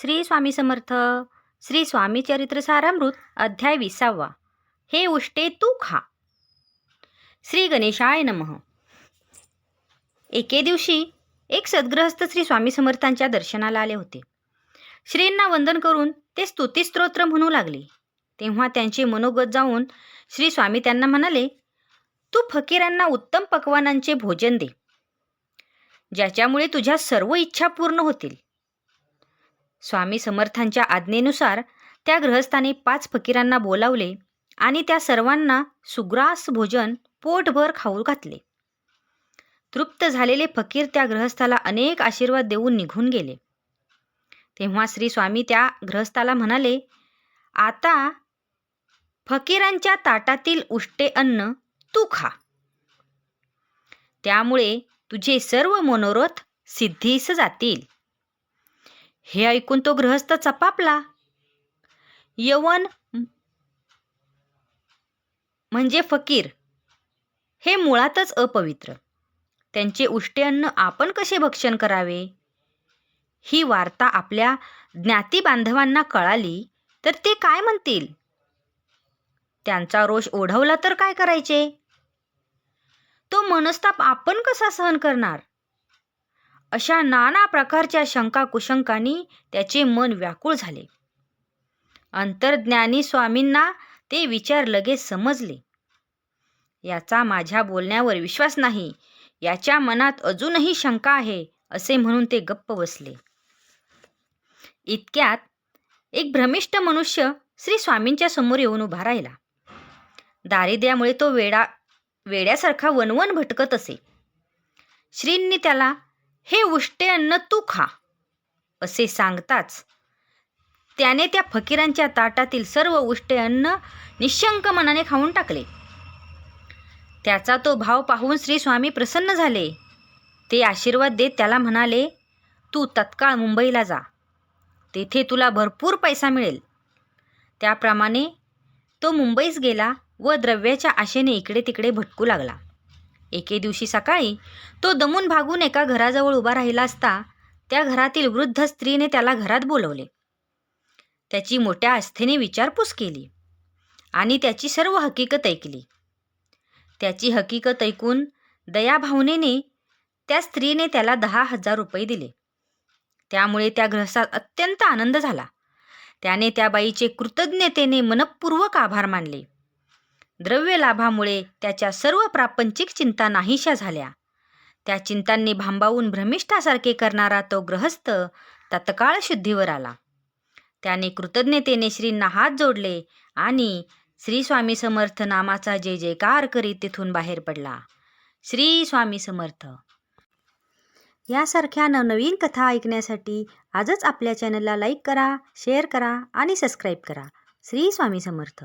श्री स्वामी समर्थ. श्री स्वामी चरित्र सारामृत अध्याय विसावा. हे उष्टे तू खा. श्री गणेशाय नमः. एके दिवशी एक सद्ग्रहस्थ श्री स्वामी समर्थांच्या दर्शनाला आले होते. श्रींना वंदन करून ते स्तुतिस्तोत्र म्हणू लागले. तेव्हा त्यांचे मनोगत जाऊन श्री स्वामी त्यांना म्हणाले तू फकीरांना उत्तम पकवानांचे भोजन दे. ज्याच्यामुळे तुझ्या सर्व इच्छा पूर्ण होतील. स्वामी समर्थांच्या आज्ञेनुसार त्या गृहस्थाने पाच फकीरांना बोलावले आणि त्या सर्वांना सुग्रास भोजन पोटभर खाऊ घातले. तृप्त झालेले फकीर त्या गृहस्थाला अनेक आशीर्वाद देऊन निघून गेले. तेव्हा श्री स्वामी त्या गृहस्थाला म्हणाले आता फकीरांच्या ताटातील उष्टे अन्न तू खा. त्यामुळे तुझे सर्व मनोरथ सिद्धीस जातील. हे ऐकून तो गृहस्थ चपापला यवन म्हणजे फकीर. हे मुळातच अपवित्र. त्यांचे उष्टे अन्न आपण कसे भक्षण करावे? ही वार्ता आपल्या ज्ञाती बांधवांना कळाली तर ते काय म्हणतील? त्यांचा रोष ओढवला तर काय करायचे? तो मनस्ताप आपण कसा सहन करणार? अशा नाना प्रकारच्या शंका कुशंकांनी त्याचे मन व्याकुळ झाले. अंतर्ज्ञानी स्वामींना ते विचार लगेच समजले. याचा माझ्या बोलण्यावर विश्वास नाही याच्या मनात अजूनही शंका आहे असे म्हणून ते गप्प बसले. इतक्यात एक भ्रमिष्ठ मनुष्य श्री स्वामींच्या समोर येऊन उभा राहिला. दारिद्र्यामुळे तो वेडा वेड्यासारखा वनवन भटकत असे. श्रींनी त्याला हे उष्टे अन्न तू खा असे सांगताच त्याने त्या फकीरांच्या ताटातील सर्व उष्टे अन्न निशंक मनाने खाऊन टाकले. त्याचा तो भाव पाहून श्री स्वामी प्रसन्न झाले. ते आशीर्वाद देत त्याला म्हणाले तू तत्काळ मुंबईला जा. तेथे तुला भरपूर पैसा मिळेल. त्याप्रमाणे तो मुंबईस गेला व द्रव्याच्या आशेने इकडे तिकडे भटकू लागला. एके दिवशी सकाळी तो दमून भागून एका घराजवळ उभा राहिला असता त्या घरातील वृद्ध स्त्रीने त्याला घरात बोलवले. त्याची मोठ्या आस्थेने विचारपूस केली आणि त्याची सर्व हकीकत ऐकली. त्याची हकीकत ऐकून दयाभावनेने त्या स्त्रीने त्याला दहा हजार रुपये दिले. त्यामुळे त्या ग्रहस्थात अत्यंत आनंद झाला. त्याने त्या बाईचे कृतज्ञतेने मनपूर्वक आभार मानले. द्रव्यलाभामुळे त्याच्या सर्व प्रापंचिक चिंता नाहीशा झाल्या. त्या चिंतांनी भांबावून भ्रमिष्ठासारखे करणारा तो ग्रहस्थ तत्काळ शुद्धीवर आला. त्याने कृतज्ञतेने श्रींना हात जोडले आणि श्री स्वामी समर्थ नामाचा जय जयकार करीत तिथून बाहेर पडला. श्री स्वामी समर्थ. यासारख्या नवनवीन कथा ऐकण्यासाठी आजच आपल्या चॅनलला लाईक करा शेअर करा आणि सबस्क्राईब करा. श्री स्वामी समर्थ.